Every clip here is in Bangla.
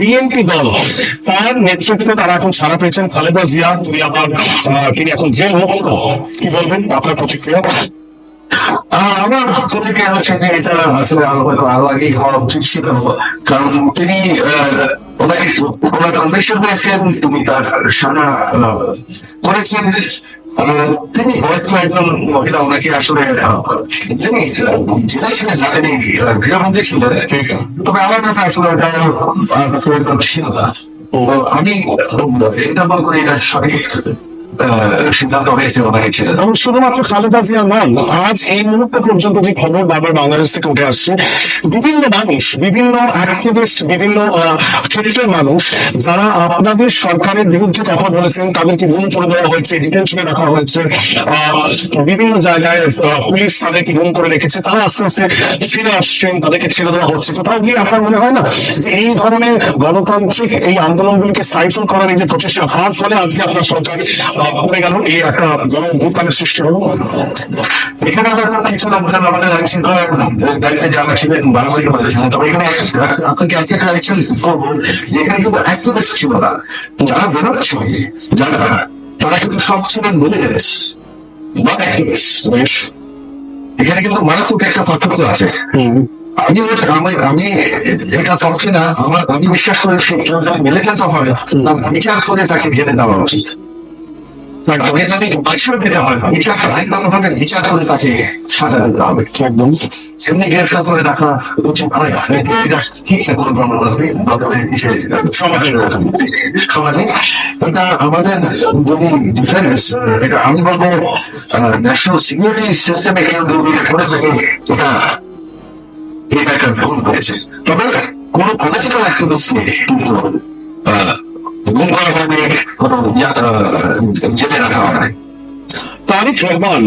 বিএনপি দল, তার নেতৃত্বে তারা এখন সারা পেয়েছেন খালেদা জিয়া, তিনি আবার তিনি এখন জেল মুক্ত। কি বলবেন? আপনার প্রতিক্রিয়া? আমার প্রতিক্রিয়া হচ্ছে যে এটা আসলে হয়তো আরও হওয়া উচিত ছিল। কারণ তিনি ওনাকে, ওনার কনভেনশন হয়েছেন তুমি তার সারা করেছেন। তিনি বয়স্ক একজন মহিলা, ওনাকে আসলে তিনি জেলায় ছিলেন তিনি গৃহবন্দী ছিলেন তবে আমার কথা আসলে ছিল না। আমি এটা মনে করি সঠিক। সিদ্ধান্ত শুধুমাত্র খালেদা জিয়া নন, আজ এই মুহূর্তে পর্যন্ত যে খবর বারবার বাংলাদেশ থেকে উঠে আসছে, বিভিন্ন মানুষ, বিভিন্ন অ্যাক্টিভিস্ট বিভিন্ন ক্ষেত্রের মানুষ, যারা আপনাদের সরকারের বিরুদ্ধে কথা বলেছেন, তাদেরকে গুম করে দেওয়া হয়েছে ডিটেনশনে রাখা হয়েছে বিভিন্ন জায়গায় পুলিশ তাদেরকে গুম করে রেখেছে, তারা আস্তে আস্তে ফিরে আসছেন, তাদেরকে ছেড়ে দেওয়া হচ্ছে। কোথাও গিয়ে আপনার মনে হয় না যে এই ধরনের গণতান্ত্রিক এই আন্দোলনগুলিকে সাইফল করার এই যে প্রচেষ্টা হওয়ার ফলে আজকে আপনার সরকার পড়ে গেল এই একটা গণ সৃষ্টি হলো। এখানে আমরা কিছু লোকজন আমাদের আইন দায়িত্বে যারা ছিলেন বাড়াবাড়ি করেছেন তবে এখানে আপনাকে একটা কারেকশন করব এখানে কিন্তু অ্যাক্টিভিস্ট ছিল না। যারা বেরোচ্ছে যারা তারা কিন্তু সব ছিলেন মিলিটারিস বা অ্যাক্টিভিস্ট এখানে কিন্তু মারাত্মক একটা পার্থক্য আছে। আমি আমি আমি এটা পক্ষে না আমার আমি বিশ্বাস করি সে কেউ যদি মিলিটারি হয় বিচার করে তাকে জেনে দেওয়া উচিত। তাকে যদি বিচার দিতে বিচার আইনগতভাবে বিচার করে তাকে সাজা দিতে হবে। একদম। এমনি গ্রেফতার করে রাখা উচিত নয় এটা ঠিক কোনো প্রমাণ করবে সমাজের সমাজে এটা আমাদের যদি ডিফেন্স এটা আমি বলব ন্যাশনাল সিকিউরিটি সিস্টেমে কেউ দুর্নীতি করে থাকে এটা এটা একটা ভুল করেছে তবে কোন পলিটিক্যাল অ্যাক্টিভিস্টকে কিন্তু আহ, গুম করা হবে কোনো ইয়া, আহ, জেলে রাখা হবে তারিক রহমান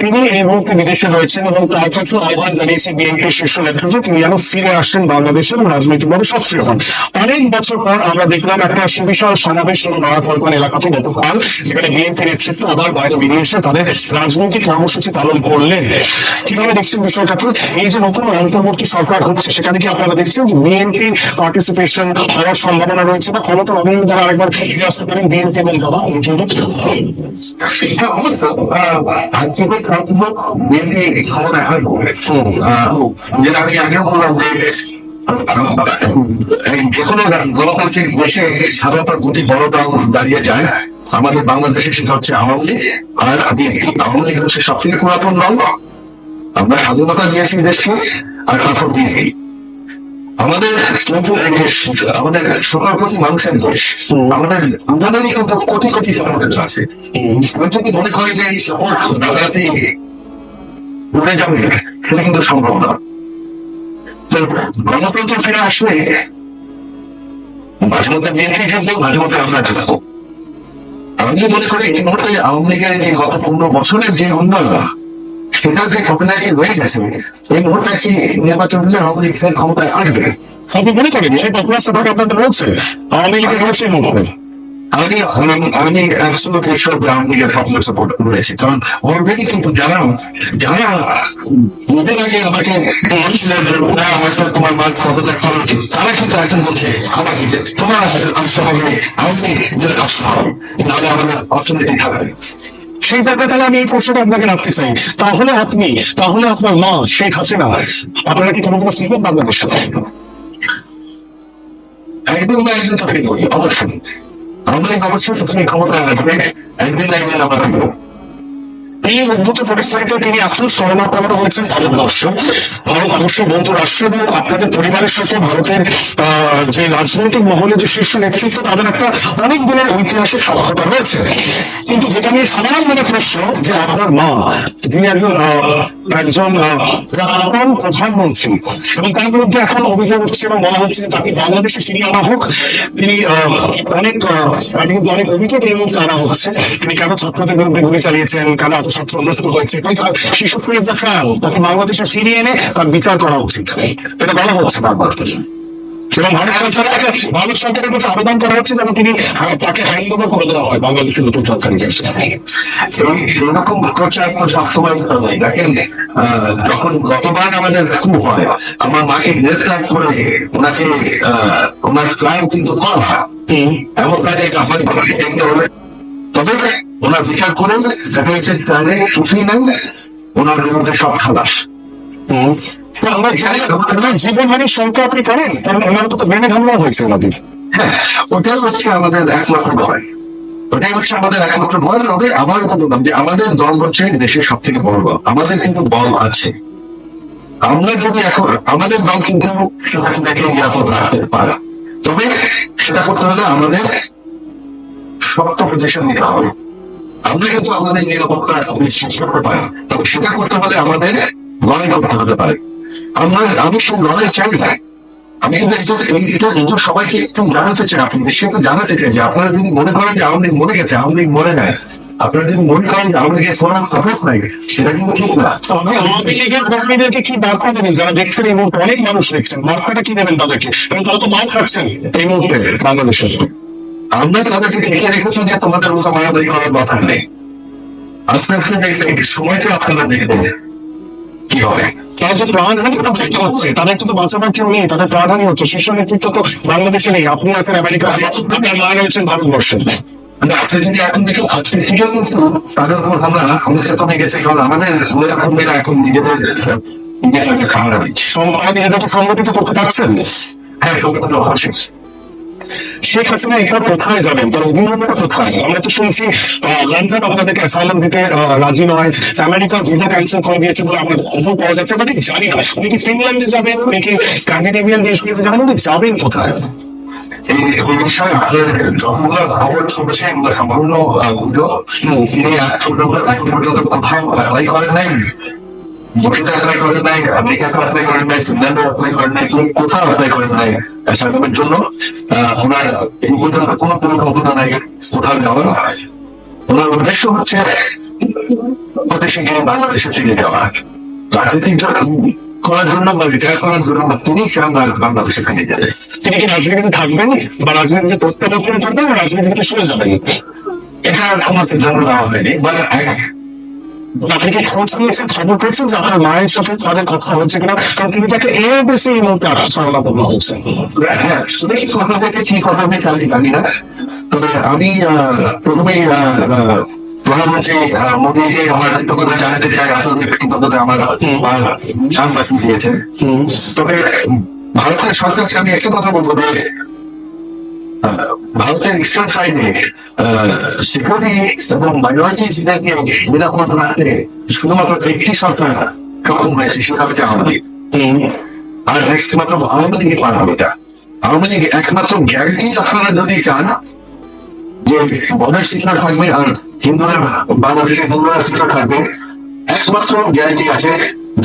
তিনি এই মুহূর্তে বিদেশে রয়েছেন এবং তার কাছে আহ্বান জানিয়েছে বিএনপির শীর্ষ নেতৃত্ব। তিনি যেন ফিরে আসেন বাংলাদেশে এবং রাজনৈতিকভাবে সক্রিয় হন। অনেক বছর পর আমরা দেখলাম একটা সুবিশাল সমাবেশ হলো নয়াপল্টন এলাকাতে গতকাল যেখানে বিএনপি নেতৃত্ব আবার বাইরে বেরিয়ে এসে তাদের রাজনৈতিক কর্মসূচি পালন করলেন। কীভাবে দেখছেন বিষয়টাকে এই যে নতুন অন্তর্বর্তী সরকার হচ্ছে সেখানে কি আপনারা দেখছেন যে বিএনপি পার্টিসিপেশন হওয়ার সম্ভাবনা রয়েছে বা ক্ষমতা অভিযোগ দ্বারা আরেকবার ফিরে আসতে পারেন বিএনপি এবং দাবা আমি যে কোনো দেশে দল দাঁড়িয়ে যায় আমাদের বাংলাদেশে সেটা হচ্ছে আওয়ামী আর বিএনপি আওয়ামী লীগ হচ্ছে সব থেকে পুরাতন দল আমরা স্বাধীনতা দিয়েছি দেশকে আর বিএনপি আমাদের কিন্তু আমাদের সকল প্রতি মানুষের দেশ আমাদের আমাদেরই কিন্তু কোটি কোটি সাপোর্টার আছে। আমি যদি মনে করি যে এই সাপোর্ট রাতারাতি উড়ে যাবে সেটা কিন্তু সম্ভব না। গণতন্ত্র ফিরে আসলে মাঝে মধ্যে বিএনপি জিতবে মাঝে মধ্যে আমরা জিতবো আমি মনে করি এই মুহূর্তে আওয়ামী লীগের যে গত পনেরো বছরের যে উন্নয়ন সেটা যে ঘটনাটি রয়ে গেছে। এই মুহূর্তে কি নির্বাচন হলে আওয়ামী লীগ ক্ষমতায় আসবে? আপনি মনে করেন এই পপুলার সাপোর্ট আপনাদের রয়েছে? আওয়ামী লীগের রয়েছে মুহূর্তে। আমি আমি- লীগের পপুলার সাপোর্ট রয়েছে কারণ অলরেডি কিন্তু যারা যারা দুদিন আগে আমাকে বলছিলেন হয়তো তোমার মান পদত্যাগ করা উচিত", তারা কিন্তু এখন বলছে আমাকে তোমার আসতে হবে আসতে হবে নাহলে আমাদের অর্থনীতি খাবে সেই জায়গায় তাহলে আমি এই প্রশ্নটা আপনাকে রাখতে চাই। তাহলে আপনি, তাহলে আপনার মা, শেখ হাসিনা, আপনারা কি কোনো কোনো ফিরবেন বাংলাদেশ একদিন না একদিন তো ফিরবো অবশ্যই। আমাদের অবশ্যই তুমি ক্ষমতা একদিন না একদিন আমরা এই উদ্ভূত পরিস্থিতিতে তিনি এখন শরণাপন্ন হয়েছেন ভারতবর্ষ ভারত অবশ্যই বন্ধু রাষ্ট্র এবং আপনাদের পরিবারের সাথে ভারতের যে রাজনৈতিক মহলে যে শীর্ষ নেতৃত্ব, তাদের একটা অনেক দিনের ঐতিহাসিক সক্ষতা রয়েছে। কিন্তু যেটা নিয়ে সাধারণ মনে প্রশ্ন, যে আপনার মা, যিনি একজন একজন প্রধানমন্ত্রী। এবং তার বিরুদ্ধে এখন অভিযোগ এবং বলা হচ্ছে তাকে বাংলাদেশে ফিরিয়ে আনা হোক। তিনি অনেক বিরুদ্ধে অনেক অভিযোগ এবং তারা হচ্ছে, তিনি কেন ছাত্রদের বিরুদ্ধে গুলি চালিয়েছেন কেন এত ছাত্র মৃত্যু হয়েছে তাই শিশু ফিরে দেখা তাকে বাংলাদেশে ফিরিয়ে এনে তার বিচার করা উচিত। এটা বলা হচ্ছে বারবার। এবং ভারত সরকারের কাছে আবেদন করা হচ্ছে যেন তিনি তাকে হ্যান্ড ওভার করে দেওয়া হয় বাংলাদেশের নতুন সরকারের কাছে এবং সেরকম প্রচার সবসময় দেখেন যখন গতবার আমাদের খুব হয় আমার মাকে গ্রেফতার করে ওনাকে ওনার ক্রাইম কিন্তু করা হয়। এমন কাজে আমার বাবাকে দেখতে হবে। তবে ওনার বিচার করে দেখা যাচ্ছে তাহলে কিছুই নাই ওনার বিরুদ্ধে সব খালাস। তো সংখ্যা আপনি করেন কারণ ওনার তো ব্রেনে হামলা হয়েছে ওনাদের হ্যাঁ ওটাই হচ্ছে আমাদের একমাত্র ভয়। ওটাই হচ্ছে আমাদের একমাত্র ভয় তবে আবার কথা বললাম যে আমাদের দল হচ্ছে দেশের সব থেকে বড় দল। আমাদের কিন্তু বল আছে। আমরা যদি এখন আমাদের দল কিন্তু শেখ হাসিনাকে নিরাপদ রাখতে পারে। তবে সেটা করতে হলে আমাদের শক্ত পজিশন নিতে হবে। আমরা কিন্তু আমাদের নিরাপত্তা নিশ্চিত করতে পারি। তবে সেটা করতে হলে আমাদের লড়াই করতে হতে পারে। আমরা আমি সেই লড়াই চাই না। আমি কিন্তু এটা এটা নিজের সবাইকে একটু জানাতে চাই। আপনি নিশ্চয়ই জানাতে চাই যে আপনারা যদি মনে করেন যে লীগ মরে গেছে লীগ মরে নাই আপনারা যদি মনে করেন যে লীগের কোনো সাপোর্ট নাই সেটা কিন্তু ঠিক না। কর্মীদেরকে কি বার্তা দেবেন? যারা দেখছেন এই মুহূর্তে অনেক মানুষ দেখছেন বার্তাটা কি দেবেন তাদেরকে? কারণ তারা তো মার খাচ্ছেন এই মুহূর্তে বাংলাদেশের আমরা তাদেরকে ঢেকে রেখেছি যে তোমাদের মতো মারামারি করার দরকার নেই। আস্তে আস্তে সময়টা আপনারা দেখবেন কি হবে? তারা যে প্রাণহানি প্রচেষ্টা হচ্ছে তাদেরকে তো বাঁচাবার কেউ নেই তাদের প্রাণহানি হচ্ছে শীর্ষ নেতৃত্ব তো বাংলাদেশে নেই। আপনি আছেন আমেরিকা আপনার মা রয়েছেন ভারতবর্ষে। আপনি যদি এখন দেখেন আজকে থেকে কিন্তু তাদের উপর আমরা আমাদের কমে গেছে কারণ আমাদের এখন এখন নিজেদের নিজেদেরকে খাওয়া নিজেদেরকে সংগঠিত করতে পারছেন? হ্যাঁ সংগঠিত অবশ্যই। শেখ হাসিনা এবার কোথায় যাবেন তার অভিভাবকটা কোথায়? আমরা তো শুনছি লন্ডন আপনাদেরকে অ্যাসাইলাম দিতে রাজি নয়। আমেরিকা ভিসা ক্যান্সেল করে দিয়েছে বলে আমরা খবর পাওয়া যাচ্ছে বাট জানি না। উনি কি ফিনল্যান্ডে যাবেন? নাকি স্ক্যান্ডিনেভিয়ান দেশগুলোতে যাবেন? উনি যাবেন কোথায়? এই বিষয়ে সম্পূর্ণ আহ, গুজব তিনি এক ছোট এখন পর্যন্ত কোথাও মুখিতে অ্যাপ্লাই করেন নাই, আমেরিকাতে অ্যাপ্লাই করেন নাই, ফিনল্যান্ডে অ্যাপ্লাই করেন নাই কোথাও অ্যাপ্লাই করেন নাই। জন্য ওনার নাই, কোথাও যাওয়ার ওনার উদ্দেশ্য হচ্ছে ফিরে যাওয়া। করার জন্য বা রিটায়ার করার জন্য বা তিনি চান বাংলাদেশে ফিরে যাবে তিনি কি রাজনীতিতে থাকবেন বা রাজনীতিতে প্রত্যাবর্তন করবেন বা রাজনীতিতে সরে যাবেন? এটা আমার সিদ্ধান্ত নেওয়া হয়নি মানে আপনি কি খোঁজ নিয়েছেন খবর পেয়েছেন যে আপনার মায়ের সাথে তাদের কথা হচ্ছে কিনা? কারণ তিনি তাকে এমএসি এই মুহূর্তে আলোচনা করতে হচ্ছে হ্যাঁ কি কথা হয়েছে কি কথা হয়েছে আমি জানি না। তবে আমি আহ, প্রথমে প্রধানমন্ত্রী মোদীকে আমার কৃতজ্ঞতা জানাতে চাই আপনাদের কৃতজ্ঞতা আমার আমার সাংবাদিক দিয়েছে তবে ভারতের সরকারকে আমি একটা কথা বলব ভারতের ইস্টার্ন সাইডে সিকিউরিটি এবং মাইনরিটিসদেরকে নিরাপদ রাখতে শুধুমাত্র একটি সরকার সক্ষম হয়েছে, সেটা হচ্ছে আওয়ামী আর একমাত্র আওয়ামী লীগই পারবে এটা। আওয়ামী লীগ একমাত্র গ্যারান্টি আপনারা যদি চান, যে বর্ডার সিকিউর থাকবে আর হিন্দুরা বাংলাদেশে হিন্দুরা সিকিউর থাকবে, একমাত্র গ্যারান্টি আছে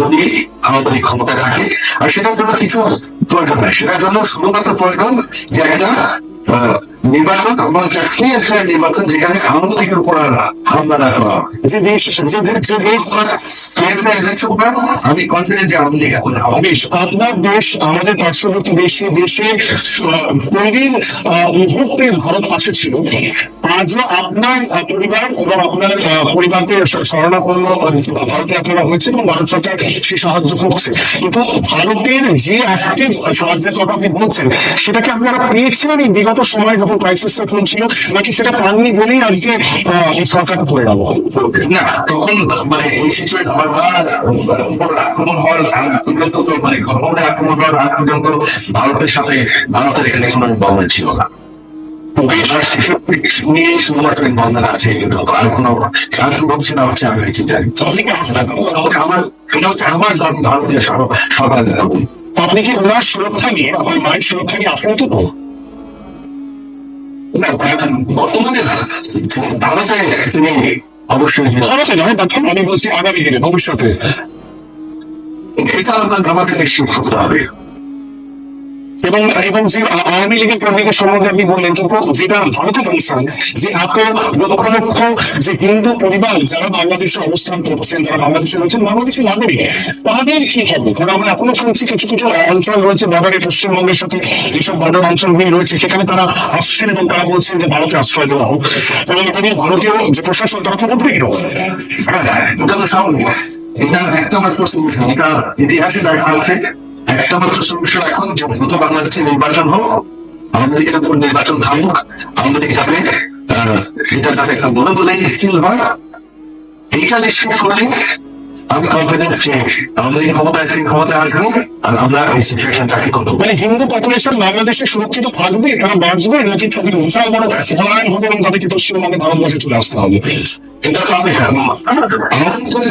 যদি আমাদের ক্ষমতা থাকে। আর সেটার জন্য কিছু প্রয়োজন নাই। সেটার জন্য শুধুমাত্র প্রয়োজন যে একটা Wow. নির্বাচন এবং একটা free নির্বাচন যেখানে আওয়ামী লীগের উপর হামলা না করা যে দেশ আমি কনফিডেন্ট যে আওয়ামী লীগ এখন হবে। আপনার দেশ আমাদের পার্শ্ববর্তী দেশে দেশে মুহূর্তে ভারত পাশে ছিল। আজও আপনার পরিবার এবং আপনার পরিবারকে স- শরণাপন্ন ভারতে আপনারা হয়েছে এবং ভারত সরকার সে সাহায্য করছে। কিন্তু ভারতের যে অ্যাক্টিভ সাহায্যের কথা আপনি বলছেন সেটাকে আপনারা পেয়েছিলেন বিগত সময় যখন ক্রাইসিসটা চলছিল নাকি সেটা পাননি বলেই আজকে এই সরকারটা পড়ে গেল? না তখন মানে এই সিচুয়েশন আমার মা আক্রমণ হওয়ার আগ পর্যন্ত তো মানে গভর্নমেন্ট আক্রমণ হওয়ার আগ পর্যন্ত ভারতের সাথে ভারতের এখানে কোনো ইনভলভমেন্ট ছিল না। নিয়ে শুধুমাত্র ইনভলভমেন্ট আছে আর কোনো আর কি বলছি না হচ্ছে আমি বেঁচে যাই আপনি কি আমার এটা হচ্ছে আমার ভারতীয় আপনি কি ওনার সুরক্ষা নিয়ে আপনার মায়ের সুরক্ষা নিয়ে আশঙ্কিত বর্তমানে না ভারতে তিনি অবশ্যই ভারতে নয় আমি বলছি আগামী দিনে ভবিষ্যতে। এটা আপনার আমাকে নিশ্চিত করতে হবে। এবং এবং যে আওয়ামী লীগের কর্মীদের সম্বন্ধে আপনি বললেন, কিন্তু যেটা ভারতে কনসার্ন যে এত লক্ষ লক্ষ যে হিন্দু পরিবার যারা বাংলাদেশে অবস্থান করছেন, যারা বাংলাদেশে রয়েছেন বাংলাদেশের নাগরিক, তাদের কি হবে কারণ আমরা এখনও শুনছি কিছু কিছু অঞ্চল রয়েছে, বর্ডারে পশ্চিমবঙ্গের সাথে যেসব বর্ডার অঞ্চলগুলি রয়েছে, সেখানে তারা আসছেন এবং তারা বলছেন যে ভারতে আশ্রয় দেওয়া হোক। এবং এটা নিয়ে ভারতীয় যে প্রশাসন, তারা খুব উদ্বিগ্ন এটা তো স্বাভাবিক। এটা একটা মাত্র এটা ইতিহাসে দেখা আছে একটা মাত্র সলিউশন এখন যে দ্রুত বাংলাদেশে নির্বাচন হোক আমাদের উপর নির্বাচন থামুক আমাদের এটা একটা বলে বলে স্থির হয়। এইটা নিশ্চিত করলে আমি কনফিডেন্ট যে আমাদের ক্ষমতায় সেই ক্ষমতায় আর আমরা এই সিচুয়েশনটাকে কন্ট্রোল মানে হিন্দু পপুলেশন বাংলাদেশে সুরক্ষিত থাকবে তারা বাঁচবে নাকি তাদের বিশাল বড় হবে এবং তাদেরকে পশ্চিমবঙ্গে ভারতবর্ষে চলে আসতে হবে। যদি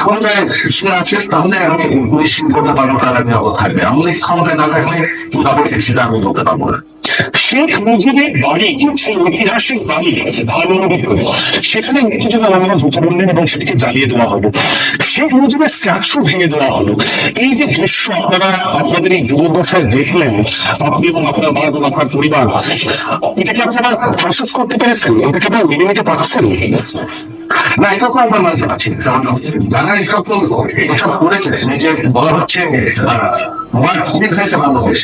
সেটা সেখানে মুক্তিযোদ্ধা আমরা ঢুকে বললেন এবং সেটিকে জ্বালিয়ে দেওয়া হলো শেখ মুজিবের স্ট্যাচু ভেঙে দেওয়া হলো এই যে দৃশ্য আপনারা আপনাদের এই যুবদশায় দেখলেন আপনি এবং আপনার মা এবং আপনার পরিবার এটাকে আপনারা প্রসেস করতে পেরেছেন এটাকে আপনারা মেনে নিতে পারছেন না, এটা তো আমরা মানতে পারছি যারা এসব করেছে নিজে বলা হচ্ছে আমার খুবই হয়েছে বাংলাদেশ।